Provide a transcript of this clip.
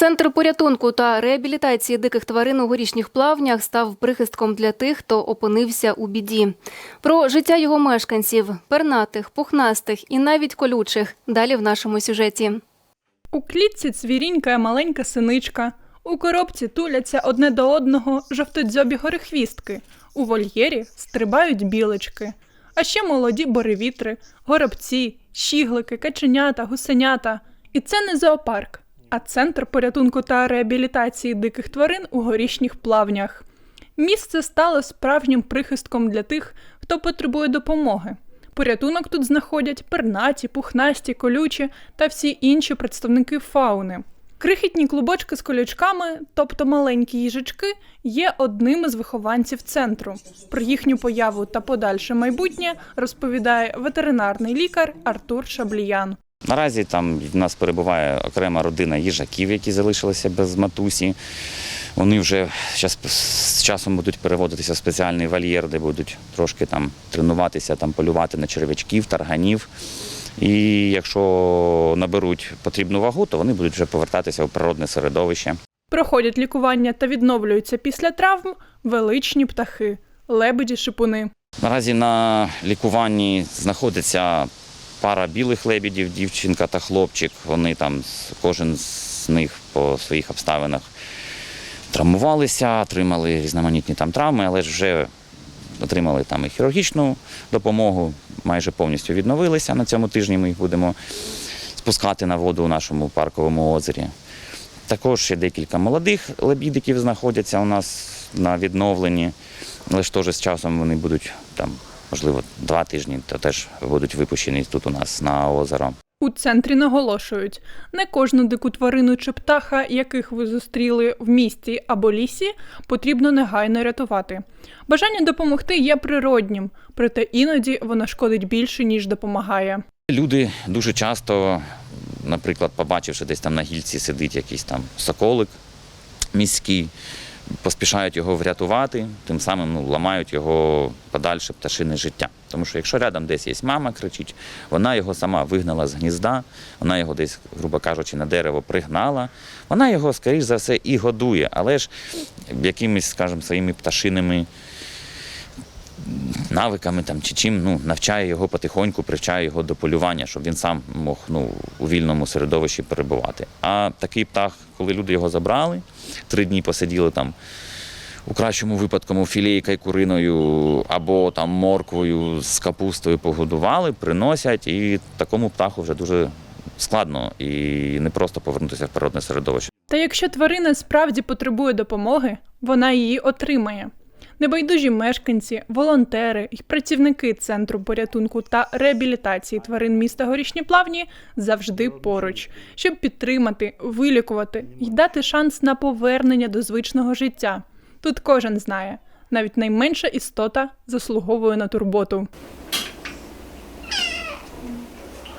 Центр порятунку та реабілітації диких тварин у горішніх плавнях став прихистком для тих, хто опинився у біді. Про життя його мешканців, пернатих, пухнастих і навіть колючих. Далі в нашому сюжеті. У клітці цвірінькає маленька синичка. У коробці туляться одне до одного жовтодзьобі горехвістки. У вольєрі стрибають білочки. А ще молоді боревітри, горобці, щіглики, каченята, гусенята. І це не зоопарк, а центр порятунку та реабілітації диких тварин у горішніх плавнях. Місце стало справжнім прихистком для тих, хто потребує допомоги. Порятунок тут знаходять пернаті, пухнасті, колючі та всі інші представники фауни. Крихітні клубочки з колючками, тобто маленькі їжачки, є одним із вихованців центру. Про їхню появу та подальше майбутнє розповідає ветеринарний лікар Артур Шабліян. Наразі там в нас перебуває окрема родина їжаків, які залишилися без матусі. Вони вже щас з часом будуть переводитися в спеціальний вольєр, де будуть трошки там тренуватися, там полювати на черв'ячків, тарганів. І якщо наберуть потрібну вагу, то вони будуть вже повертатися у природне середовище. Проходять лікування та відновлюються після травм величні птахи, лебеді, шипуни. Наразі на лікуванні знаходиться пара білих лебідів, дівчинка та хлопчик. Вони там кожен з них по своїх обставинах травмувалися, отримали різноманітні там травми, але ж вже отримали там і хірургічну допомогу, майже повністю відновилися. На цьому тижні ми їх будемо спускати на воду у нашому парковому озері. Також ще декілька молодих лебідиків знаходяться у нас на відновленні, але ж теж з часом вони будуть там, можливо, два тижні, то теж будуть випущені тут у нас на озеро. У центрі наголошують, не кожну дику тварину чи птаха, яких ви зустріли в місті або лісі, потрібно негайно рятувати. Бажання допомогти є природнім, проте іноді воно шкодить більше, ніж допомагає. Люди дуже часто, наприклад, побачивши десь там на гільці сидить якийсь там соколик міський, поспішають його врятувати, тим самим ну, ламають його подальше пташине життя. Тому що якщо рядом десь є мама, кричить, вона його сама вигнала з гнізда, вона його десь, грубо кажучи, на дерево пригнала, вона його, скоріш за все, і годує, але ж якимись, скажімо, своїми пташиними навиками там, чи чим ну, навчає його потихоньку, привчає його до полювання, щоб він сам мог ну, у вільному середовищі перебувати. А такий птах, коли люди його забрали, три дні посиділи там. У кращому випадку філейка й куриною або там морквою з капустою погодували, приносять, і такому птаху вже дуже складно і не просто повернутися в природне середовище. Та якщо тварина справді потребує допомоги, вона її отримає. Небайдужі мешканці, волонтери і працівники центру порятунку та реабілітації тварин міста Горішні Плавні завжди поруч, щоб підтримати, вилікувати і дати шанс на повернення до звичного життя. Тут кожен знає, навіть найменша істота заслуговує на турботу.